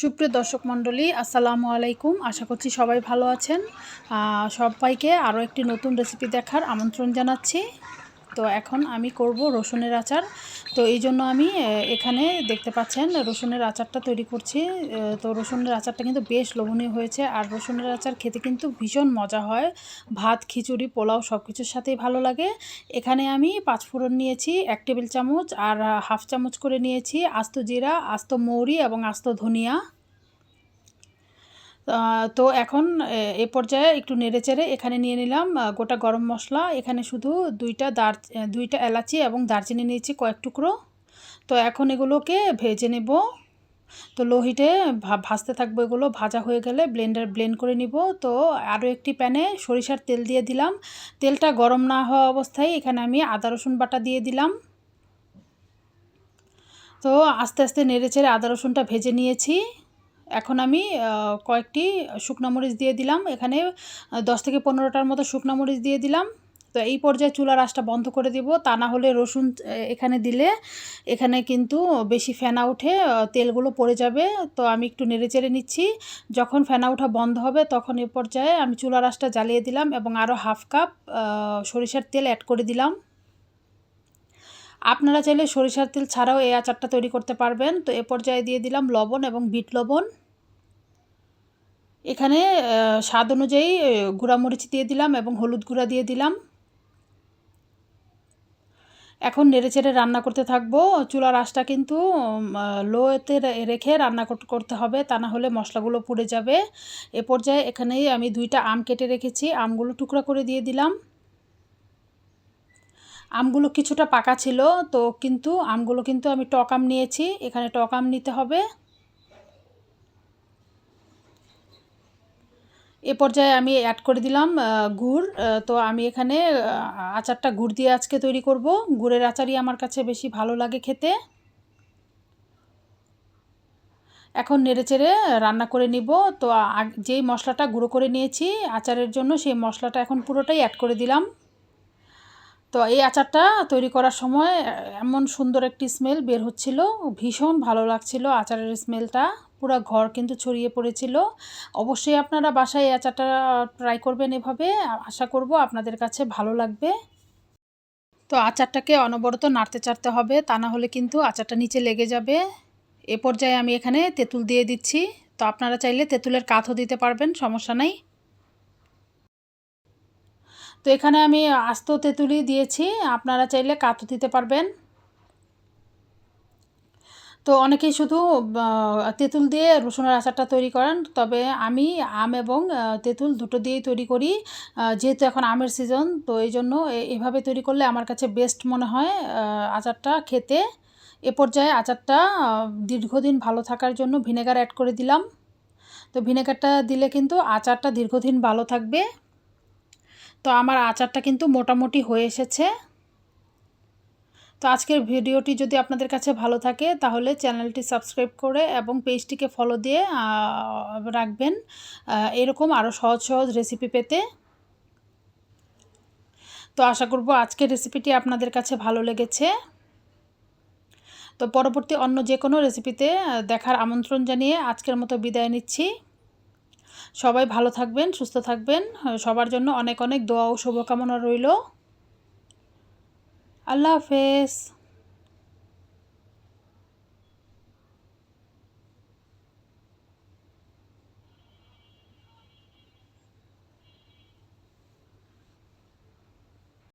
সুপ্রিয় দর্শক মণ্ডলী, আসসালামু আলাইকুম। আশা করছি সবাই ভালো আছেন। সবাইকে আরও একটি নতুন রেসিপি দেখার আমন্ত্রণ জানাচ্ছি। তো এখন আমি করব রসুনের আচার। তো এই জন্য আমি এখানে দেখতে পাচ্ছেন রসুনের আচারটা তৈরি করছি। তো রসুনের আচারটা কিন্তু বেশ লোভনীয় হয়েছে। আর রসুনের আচার খেতে কিন্তু ভীষণ মজা হয়। ভাত, খিচুড়ি, পোলাও সব কিছুর সাথেই ভালো লাগে। এখানে আমি পাঁচ ফোড়ন নিয়েছি, এক টেবিল চামচ, আর হাফ চামচ করে নিয়েছি আস্ত জিরা, আস্ত মৌরি এবং আস্ত ধনিয়া। তো এখন, এ- পর্যায়ে একটু নেড়েচেড়ে এখানে নিয়ে নিলাম গোটা গরম মশলা। এখানে শুধু দুইটা দার দুইটা এলাচি এবং দারচিনি নিয়েছি কয়েক টুকরো। তো এখন এগুলোকে ভেজে নেব। তো লো হিটে ভা- ভাজতে থাকব এগুলো, ভাজা হয়ে গেলে ব্লেন্ডার, ব্লেন্ড করে নিব। তো আরও একটি প্যানে সরিষার তেল দিয়ে দিলাম। তেলটা গরম না হওয়া অবস্থায় এখানে আমি আদা, রসুন বাটা দিয়ে দিলাম। তো আস্তে আস্তে নেড়েচেড়ে আদা, রসুনটা ভেজে নিয়েছি। এখন আমি কয়েকটি শুকনো মরিচ দিয়ে দিলাম। এখানে দশ থেকে পনেরোটার মতো শুকনো মরিচ দিয়ে দিলাম। তো এই পর্যায়ে চুলার আঁচটা বন্ধ করে দিব। তা না হলে রসুন এখানে দিলে এখানে কিন্তু বেশি ফেনা উঠে তেলগুলো পড়ে যাবে। তো আমি একটু নেড়ে চেড়ে নিচ্ছি। যখন ফেনা ওঠা বন্ধ হবে, তখন এ পর্যায়ে আমি চুলার আঁচটা জ্বালিয়ে দিলাম এবং আরও হাফ কাপ সরিষার তেল অ্যাড করে দিলাম। আপনারা চাইলে সরিষার তেল ছাড়াও এই আচারটা তৈরি করতে পারবেন। তো এ পর্যায়ে দিয়ে দিলাম লবণ এবং বিট লবণ। এখানে স্বাদ অনুযায়ী গুঁড়ামরিচ দিয়ে দিলাম এবং হলুদ গুঁড়া দিয়ে দিলাম। এখন নেড়েচেড়ে রান্না করতে থাকব। চুলার আঁচটা কিন্তু লোতে রেখে রান্না কর- করতে হবে, তা না হলে মশলাগুলো পুড়ে যাবে। এ পর্যায়ে এখানেই আমি দুইটা আম কেটে রেখেছি। আমগুলো টুকরা করে দিয়ে দিলাম। আমগুলো কিছুটা পাকা ছিল, তো কিন্তু আমগুলো কিন্তু আমি টক আম নিয়েছি। এখানে টক আম নিতে হবে। এ পর্যায়ে আমি অ্যাড করে দিলাম গুড়। তো আমি এখানে আচারটা গুড় দিয়ে আজকে তৈরি করব। গুড়ের আচারই আমার কাছে বেশি ভালো লাগে খেতে। এখন নেড়েচেড়ে রান্না করে নিব। তো যেই মশলাটা গুঁড়ো করে নিয়েছি আচারের জন্য, সেই মশলাটা এখন পুরোটাই অ্যাড করে দিলাম। তো এই আচারটা তৈরি করার সময়, এমন সুন্দর একটি স্মেল বের হচ্ছিল। ভীষণ ভালো লাগছিল আচারের স্মেলটা পুরো ঘর কিন্তু ছড়িয়ে পড়েছিল। অবশ্যই আপনারা বাসায় এই আচারটা ট্রাই করবেন এভাবে। আশা করব আপনাদের কাছে ভালো লাগবে। তো আচারটাকে অনবরত নাড়তে চাড়তে হবে, তা না হলে কিন্তু আচারটা নিচে লেগে যাবে। এ পর্যায়ে আমি এখানে তেঁতুল দিয়ে দিচ্ছি। তো আপনারা চাইলে তেঁতুলের কাঠও দিতে পারবেন, সমস্যা নাই। তো এখানে আমি আস্ত তেঁতুলি দিয়েছি, আপনারা চাইলে কাতু দিতে পারবেন। তো অনেকেই শুধু তেঁতুল দিয়ে রসুনের আচারটা তৈরি করেন, তবে আমি আম এবং তেঁতুল দুটো দিয়েই তৈরি করি যেহেতু এখন আমের সিজন, তো এই জন্য এভাবে তৈরি করলে আমার কাছে বেস্ট মনে হয় আচারটা খেতে। এ পর্যায়ে আচারটা দীর্ঘদিন ভালো থাকার জন্য ভিনেগার অ্যাড করে দিলাম। তো ভিনেগারটা দিলে কিন্তু আচারটা দীর্ঘদিন ভালো থাকবে। তো আমার আচারটা কিন্তু মোটামুটি হয়ে এসেছে। তো আজকের ভিডিওটি যদি আপনাদের কাছে ভালো থাকে, তাহলে চ্যানেলটি সাবস্ক্রাইব করে এবং পেজটিকে ফলো দিয়ে রাখবেন। এরকম আরও সহজ সহজ রেসিপি পেতে। তো আশা করব আজকের রেসিপিটি আপনাদের কাছে ভালো লেগেছে। তো পরবর্তী অন্য যে কোনো রেসিপিতে দেখার আমন্ত্রণ জানিয়ে আজকের মতো বিদায় নিচ্ছি। সবাই ভালো থাকবেন, সুস্থ থাকবেন। সবার জন্য অনেক অনেক দোয়া ও শুভকামনা রইল। আল্লাহ হাফেজ।